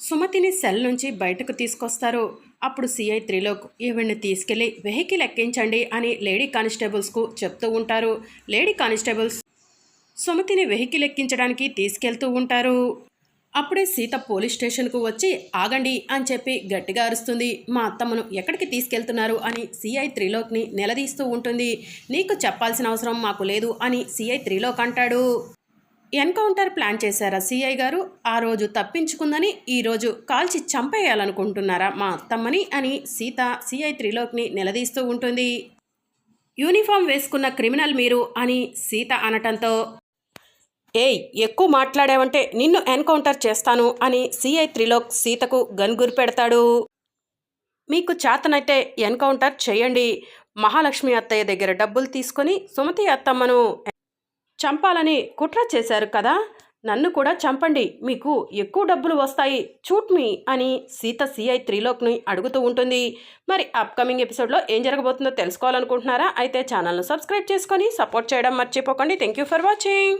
సుమతిని cell నుంచి బయటకు తీసుకొస్తారు. అప్పుడు సిఐ త్రిలోక్ ఈవిడ్ని తీసుకెళ్ళి వెహికల్ ఎక్కించండి అని లేడీ కానిస్టేబుల్స్కు చెప్తూ ఉంటారు. లేడీ కానిస్టేబుల్స్ సుమతిని వెహికల్ ఎక్కించడానికి తీసుకెళ్తూ ఉంటారు. అప్పుడే సీత పోలీస్ స్టేషన్కు వచ్చి ఆగండి అని చెప్పి గట్టిగా అరుస్తుంది. మా అత్తమ్మను ఎక్కడికి తీసుకెళ్తున్నారు? అని సిఐ త్రిలోక్ని నిలదీస్తూ ఉంటుంది. నీకు చెప్పాల్సిన అవసరం మాకు లేదు అని సిఐ త్రిలోక్ అంటాడు. ఎన్కౌంటర్ ప్లాన్ చేశారా? సిఐ గారు ఆ రోజు తప్పించుకుందని ఈరోజు కాల్చి చంపేయాలనుకుంటున్నారా మా అత్తమ్మని అని సీత సిఐ త్రిలోక్ని నిలదీస్తూ ఉంటుంది. యూనిఫామ్ వేసుకున్న క్రిమినల్ మీరు అని సీత అనటంతో ఏయ్ ఎక్కువ మాట్లాడావంటే నిన్ను ఎన్కౌంటర్ చేస్తాను అని సిఐ త్రిలోక్ సీతకు గన్ గురిపెడతాడు మీకు చేతనైతే ఎన్కౌంటర్ చేయండి. మహాలక్ష్మి అత్తయ్య దగ్గర డబ్బులు తీసుకొని సుమతి అత్తమ్మను చంపాలని కుట్ర చేశారు కదా? నన్ను కూడా చంపండి. మీకు ఎక్కువ డబ్బులు వస్తాయి. చూట్ మీ అని సీత సిఐ త్రిలోక్ని అడుగుతూ ఉంటుంది. మరి అప్కమింగ్ ఎపిసోడ్లో ఏం జరగబోతుందో తెలుసుకోవాలనుకుంటున్నారా? అయితే ఛానల్ను సబ్స్క్రైబ్ చేసుకొని సపోర్ట్ చేయడం మర్చిపోకండి. Thank you for watching